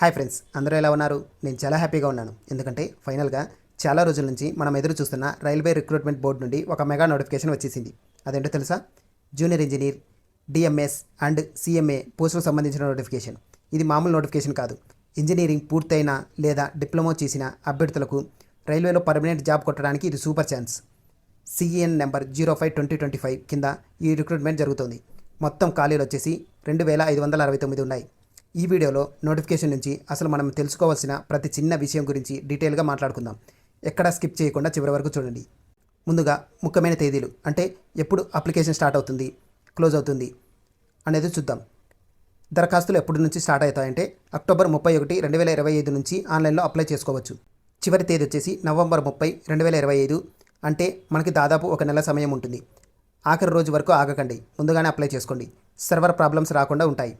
Hi friends అందరూ ఎలా ఉన్నారు? నేను చాలా హ్యాపీగా ఉన్నాను. ఎందుకంటే ఫైనల్గా చాలా రోజుల నుంచి మనం ఎదురు చూస్తున్న రైల్వే రిక్రూట్మెంట్ బోర్డు నుండి ఒక మెగా నోటిఫికేషన్ వచ్చేసింది. అదేంటో తెలుసా? Junior engineer DMS and CMA పోస్టులకు సంబంధించిన నోటిఫికేషన్. ఇది మామూలు నోటిఫికేషన్ కాదు. ఇంజనీరింగ్ పూర్తయిన లేదా డిప్లొమా చేసిన అభ్యర్థులకు రైల్వేలో పర్మనెంట్ జాబ్ కొట్టడానికి ఇది super chance. CN number zero five twenty twenty five కింద ఈ రిక్రూట్మెంట్ జరుగుతుంది. మొత్తం ఖాళీలు వచ్చేసి రెండు వేల ఐదు వందల అరవై తొమ్మిది ఉన్నాయి. ఈ వీడియోలో నోటిఫికేషన్ నుంచి అసలు మనం తెలుసుకోవాల్సిన ప్రతి చిన్న విషయం గురించి డీటెయిల్గా మాట్లాడుకుందాం. ఎక్కడా స్కిప్ చేయకుండా చివరి వరకు చూడండి. ముందుగా ముఖ్యమైన తేదీలు అంటే ఎప్పుడు అప్లికేషన్ స్టార్ట్ అవుతుంది క్లోజ్ అవుతుంది అనేది చూద్దాం. దరఖాస్తులు ఎప్పటి నుంచి స్టార్ట్ అవుతాయంటే అక్టోబర్ ముప్పై ఒకటి రెండు వేల ఇరవై ఐదు నుంచి ఆన్లైన్లో అప్లై చేసుకోవచ్చు. చివరి తేదీ వచ్చేసి నవంబర్ ముప్పై రెండు వేల ఇరవై ఐదు అంటే మనకి దాదాపు ఒక నెల సమయం ఉంటుంది. ఆఖరి రోజు వరకు ఆగకండి ముందుగానే అప్లై చేసుకోండి. సర్వర్ ప్రాబ్లమ్స్ రాకుండా ఉంటాయి.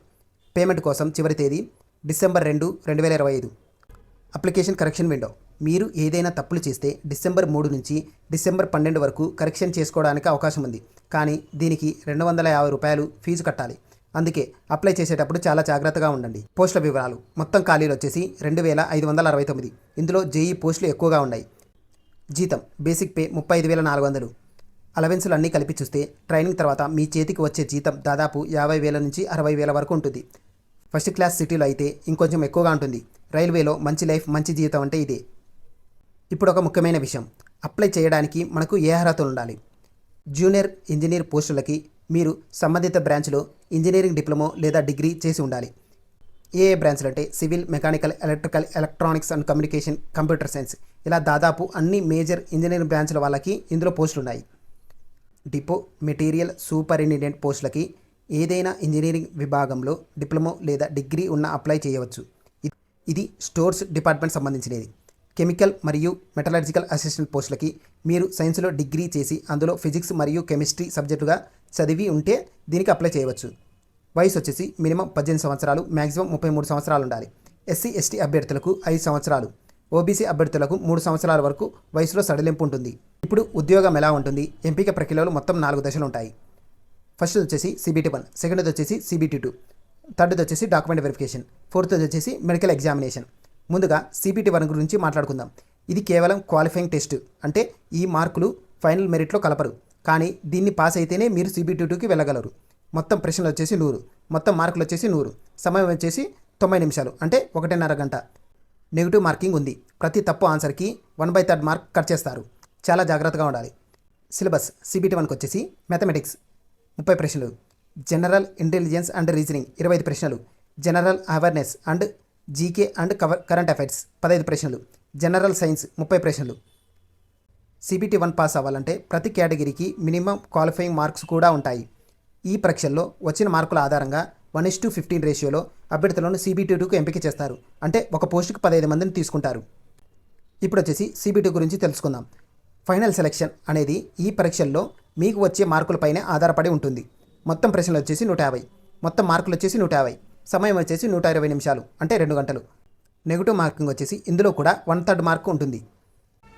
పేమెంట్ కోసం చివరి తేదీ డిసెంబర్ రెండు రెండు వేల ఇరవై ఐదు. Application correction window. మీరు ఏదైనా తప్పులు చేస్తే డిసెంబర్ మూడు నుంచి డిసెంబర్ పన్నెండు వరకు కరెక్షన్ చేసుకోవడానికి అవకాశం ఉంది. కానీ దీనికి రెండు వందల యాభై రూపాయలు ఫీజు కట్టాలి. అందుకే అప్లై చేసేటప్పుడు చాలా జాగ్రత్తగా ఉండండి. పోస్టుల వివరాలు. మొత్తం ఖాళీలు వచ్చేసి రెండు వేల ఐదు వందల అరవై తొమ్మిది. ఇందులో జేఈ పోస్టులు ఎక్కువగా ఉన్నాయి. జీతం బేసిక్ పే ముప్పై ఐదు వేల నాలుగు వందలు. అలవెన్సులు అన్నీ కలిపి చూస్తే ట్రైనింగ్ తర్వాత మీ చేతికి వచ్చే జీతం దాదాపు యాభై వేల నుంచి అరవై వేల వరకు ఉంటుంది. ఫస్ట్ క్లాస్ సిటీలో అయితే ఇంకొంచెం ఎక్కువగా ఉంటుంది. రైల్వేలో మంచి లైఫ్ మంచి జీవితం అంటే ఇదే. ఇప్పుడు ఒక ముఖ్యమైన విషయం. అప్లై చేయడానికి మనకు ఏ అర్హతలు ఉండాలి? జూనియర్ ఇంజనీర్ పోస్టులకి మీరు సంబంధిత బ్రాంచ్లో ఇంజనీరింగ్ డిప్లొమో లేదా డిగ్రీ చేసి ఉండాలి. ఏ ఏ బ్రాంచ్లు అంటే civil mechanical electrical electronics and communication computer science. ఇలా దాదాపు అన్ని మేజర్ ఇంజనీరింగ్ బ్రాంచ్ల వాళ్ళకి ఇందులో పోస్టులు ఉన్నాయి. డిపో మెటీరియల్ సూపరింటెండెంట్ పోస్టులకి ఏదైనా ఇంజనీరింగ్ విభాగంలో డిప్లొమో లేదా డిగ్రీ ఉన్న అప్లై చేయవచ్చు. ఇది స్టోర్స్ డిపార్ట్మెంట్ సంబంధించినది. కెమికల్ మరియు మెటలర్జికల్ అసిస్టెంట్ పోస్టులకి మీరు సైన్స్లో డిగ్రీ చేసి అందులో ఫిజిక్స్ మరియు కెమిస్ట్రీ సబ్జెక్టుగా చదివి ఉంటే దీనికి అప్లై చేయవచ్చు. వయసు వచ్చేసి మినిమం పద్దెనిమిది సంవత్సరాలు మ్యాక్సిమం ముప్పై మూడు సంవత్సరాలు ఉండాలి. ఎస్సీ ఎస్టీ అభ్యర్థులకు ఐదు సంవత్సరాలు. ఓబీసీ అభ్యర్థులకు మూడు సంవత్సరాల వరకు వయసులో సడలింపు ఉంటుంది. ఇప్పుడు ఉద్యోగం ఎలా ఉంటుంది? ఎంపిక ప్రక్రియలో మొత్తం నాలుగు దశలు ఉంటాయి. ఫస్ట్ వచ్చేసి సిబిటీ వన్ సెకండ్ వచ్చేసి సిబిటీ టూ థర్డ్ వచ్చేసి డాక్యుమెంట్ వెరిఫికేషన్ ఫోర్త్ వచ్చేసి మెడికల్ ఎగ్జామినేషన్. ముందుగా సిబిటీ వన్ గురించి మాట్లాడుకుందాం. ఇది కేవలం క్వాలిఫైయింగ్ టెస్ట్ అంటే ఈ మార్కులు ఫైనల్ మెరిట్లో కలపరు. కానీ దీన్ని పాస్ అయితేనే మీరు సిబిటీ టూకి వెళ్ళగలరు. మొత్తం ప్రశ్నలు వచ్చేసి నూరు మొత్తం మార్కులు వచ్చేసి నూరు సమయం వచ్చేసి తొంభై నిమిషాలు అంటే ఒకటిన్నర గంట. నెగిటివ్ మార్కింగ్ ఉంది. ప్రతి తప్పు ఆన్సర్కి one by third mark cut చేస్తారు. చాలా జాగ్రత్తగా ఉండాలి. సిలబస్ సిబిటి వన్కి వచ్చేసి మ్యాథమెటిక్స్ ముప్పై ప్రశ్నలు. జనరల్ ఇంటెలిజెన్స్ అండ్ రీజనింగ్ ఇరవై ఐదు ప్రశ్నలు. General awareness and GK and cover current affairs పదహైదు ప్రశ్నలు. జనరల్ సైన్స్ ముప్పై ప్రశ్నలు. సిబిటీ వన్ పాస్ అవ్వాలంటే ప్రతి కేటగిరీకి మినిమం క్వాలిఫైయింగ్ మార్క్స్ కూడా ఉంటాయి. ఈ పరీక్షల్లో వచ్చిన మార్కుల ఆధారంగా వన్ ఇస్ టు ఫిఫ్టీన్ రేషియోలో అభ్యర్థులను సిబిటీ టూకు ఎంపిక చేస్తారు. అంటే ఒక పోస్టుకు పదహైదు మందిని తీసుకుంటారు. ఇప్పుడు వచ్చేసి సిబిటీ గురించి తెలుసుకుందాం. ఫైనల్ సెలెక్షన్ అనేది ఈ పరీక్షల్లో మీకు వచ్చే మార్కులపైనే ఆధారపడి ఉంటుంది. మొత్తం ప్రశ్నలు వచ్చేసి నూట యాభై. మొత్తం మార్కులు వచ్చేసి నూట యాభై. సమయం వచ్చేసి నూట ఇరవై నిమిషాలు అంటే రెండు గంటలు. నెగిటివ్ మార్కింగ్ వచ్చేసి ఇందులో కూడా వన్ థర్డ్ మార్క్ ఉంటుంది.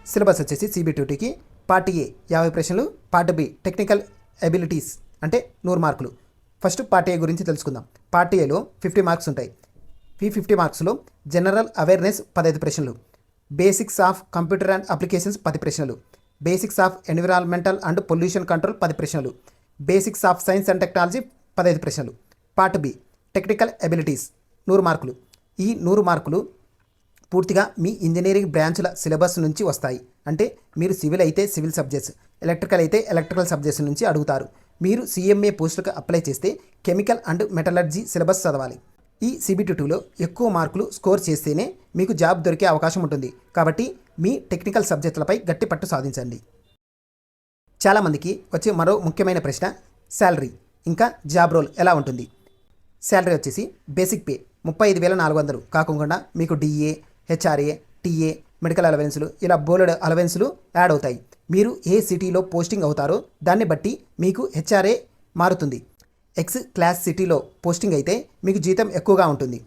సిలబస్ వచ్చేసి సిబిటీకి పార్ట్ ఏ యాభై ప్రశ్నలు పార్ట్ బి టెక్నికల్ ఎబిలిటీస్ అంటే నూరు మార్కులు. ఫస్ట్ పార్ట్ ఏ గురించి తెలుసుకుందాం. పార్ట్ ఏలో ఫిఫ్టీ మార్క్స్ ఉంటాయి. ఈ ఫిఫ్టీ మార్క్స్లో జనరల్ అవేర్నెస్ పదహైదు ప్రశ్నలు basics of computer and applications పది ప్రశ్నలు basics of environmental and pollution control పది ప్రశ్నలు basics of science and technology పదహైదు ప్రశ్నలు. పార్ట్ బి టెక్నికల్ ఎబిలిటీస్ నూరు మార్కులు. ఈ నూరు మార్కులు పూర్తిగా మీ ఇంజనీరింగ్ బ్రాంచ్ల సిలబస్ నుంచి వస్తాయి. అంటే మీరు సివిల్ అయితే సివిల్ సబ్జెక్ట్స్ ఎలక్ట్రికల్ అయితే ఎలక్ట్రికల్ సబ్జెక్ట్స్ నుంచి అడుగుతారు. మీరు సీఎంఏ పోస్టులకు అప్లై చేస్తే కెమికల్ అండ్ మెటలర్జీ సిలబస్ చదవాలి. ఈ సిబిటి టూలో ఎక్కువ మార్కులు స్కోర్ చేస్తేనే మీకు జాబ్ దొరికే అవకాశం ఉంటుంది. కాబట్టి మీ టెక్నికల్ సబ్జెక్టులపై గట్టి పట్టు సాధించండి. చాలామందికి వచ్చే మరో ముఖ్యమైన ప్రశ్న శాలరీ ఇంకా జాబ్ రోల్ ఎలా ఉంటుంది? శాలరీ వచ్చేసి బేసిక్ పే ముప్పై ఐదు వేల నాలుగు వందలు కాకుండా మీకు DA HRA TA medical allowances ఇలా బోలెడ్ అలవెన్సులు యాడ్ అవుతాయి. మీరు ఏ సిటీలో పోస్టింగ్ అవుతారో దాన్ని బట్టి మీకు హెచ్ఆర్ఏ మారుతుంది. ఎక్స్ క్లాస్ సిటీలో పోస్టింగ్ అయితే మీకు జీతం ఎక్కువగా ఉంటుంది.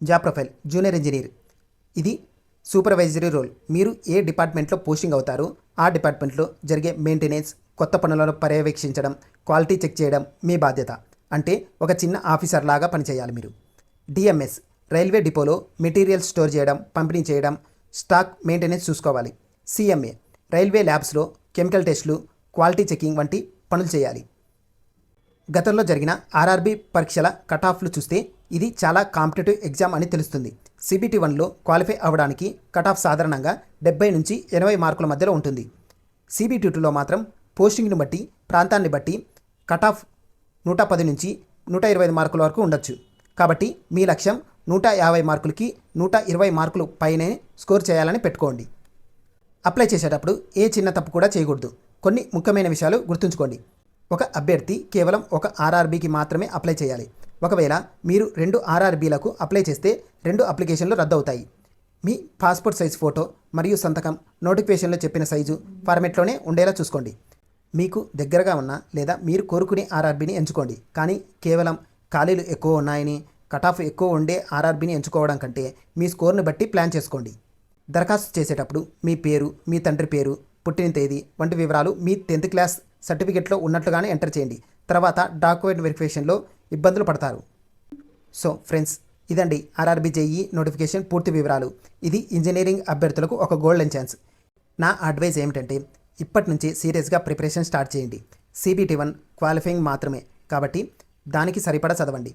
జాబ్ ప్రొఫైల్ జూనియర్ ఇంజనీర్ ఇది సూపర్వైజరీ రోల్ మీరు ఏ డిపార్ట్మెంట్లో పోస్టింగ్ అవుతారో ఆ డిపార్ట్మెంట్లో జరిగే మెయింటెనెన్స్ కొత్త పనులను పర్యవేక్షించడం క్వాలిటీ చెక్ చేయడం మీ బాధ్యత. అంటే ఒక చిన్న ఆఫీసర్ లాగా పనిచేయాలి మీరు. డిఎంఎస్ రైల్వే డిపోలో మెటీరియల్ స్టోర్ చేయడం పంపిణీ చేయడం స్టాక్ మెయింటెనెన్స్ చూసుకోవాలి. సిఎంఏ రైల్వే ల్యాబ్స్లో కెమికల్ టెస్టులు క్వాలిటీ చెకింగ్ వంటి పనులు చేయాలి. గతంలో జరిగిన ఆర్ఆర్బి పరీక్షల కటాఫ్లు చూస్తే ఇది చాలా కాంపిటేటివ్ ఎగ్జామ్ అని తెలుస్తుంది. సిబిటి వన్లో క్వాలిఫై అవ్వడానికి కటాఫ్ సాధారణంగా డెబ్బై నుంచి ఎనభై మార్కుల మధ్యలో ఉంటుంది. సిబిటి టూలో మాత్రం పోస్టింగ్ని బట్టి ప్రాంతాన్ని బట్టి కటాఫ్ నూట పది నుంచి నూట ఇరవై ఐదు మార్కుల వరకు ఉండొచ్చు. కాబట్టి మీ లక్ష్యం నూట యాభై మార్కులకి నూట ఇరవై మార్కులు పైనే స్కోర్ చేయాలని పెట్టుకోండి. అప్లై చేసేటప్పుడు ఏ చిన్న తప్పు కూడా చేయకూడదు. కొన్ని ముఖ్యమైన విషయాలు గుర్తుంచుకోండి. ఒక అభ్యర్థి కేవలం ఒక ఆర్ఆర్బీకి మాత్రమే అప్లై చేయాలి. ఒకవేళ మీరు రెండు ఆర్ఆర్బీలకు అప్లై చేస్తే రెండు అప్లికేషన్లు రద్దు అవుతాయి మీ పాస్పోర్ట్ సైజ్ ఫోటో మరియు సంతకం నోటిఫికేషన్లో చెప్పిన సైజు ఫార్మెట్లోనే ఉండేలా చూసుకోండి. మీకు దగ్గరగా ఉన్న లేదా మీరు కోరుకునే ఆర్ఆర్బీని ఎంచుకోండి. కానీ కేవలం ఖాళీలు ఎక్కువ ఉన్నాయని కటాఫ్ ఎక్కువ ఉండే ఆర్ఆర్బీని ఎంచుకోవడం కంటే మీ స్కోర్ను బట్టి ప్లాన్ చేసుకోండి. దరఖాస్తు చేసేటప్పుడు మీ పేరు మీ తండ్రి పేరు పుట్టిన తేదీ వంటి వివరాలు మీ టెన్త్ క్లాస్ సర్టిఫికేట్లో ఉన్నట్లుగానే ఎంటర్ చేయండి. తర్వాత డాక్యుమెంట్ వెరిఫికేషన్లో ఇబ్బందులు పడతారు. సో ఫ్రెండ్స్ ఇదండి ఆర్ఆర్బీ జేఈ నోటిఫికేషన్ పూర్తి వివరాలు. ఇది ఇంజనీరింగ్ అభ్యర్థులకు ఒక గోల్డెన్ ఛాన్స్. నా అడ్వైజ్ ఏమిటంటే ఇప్పటి నుంచి సీరియస్గా ప్రిపరేషన్ స్టార్ట్ చేయండి. సిబిటి వన్ క్వాలిఫైయింగ్ మాత్రమే. కాబట్టి దానికి సరిపడా చదవండి.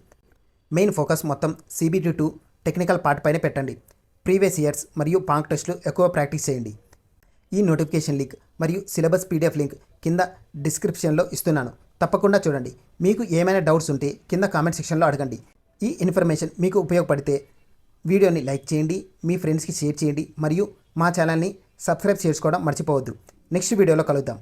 మెయిన్ ఫోకస్ మొత్తం సిబిటి టూ టెక్నికల్ పార్ట్ పైన పెట్టండి. ప్రీవియస్ ఇయర్స్ మరియు పాంక్ టెస్ట్లు ఎక్కువ ప్రాక్టీస్ చేయండి. ఈ నోటిఫికేషన్ లింక్ మరియు సిలబస్ పీడిఎఫ్ లింక్ కింద డిస్క్రిప్షన్లో ఇస్తున్నాను. తప్పకుండా చూడండి. మీకు ఏమైనా డౌట్స్ ఉంటే కింద కామెంట్ సెక్షన్లో అడగండి. ఈ ఇన్ఫర్మేషన్ మీకు ఉపయోగపడితే వీడియోని లైక్ చేయండి మీ ఫ్రెండ్స్కి షేర్ చేయండి మరియు మా ఛానల్ని సబ్స్క్రైబ్ చేసుకోవడం మర్చిపోవద్దు. నెక్స్ట్ వీడియోలో కలుద్దాం.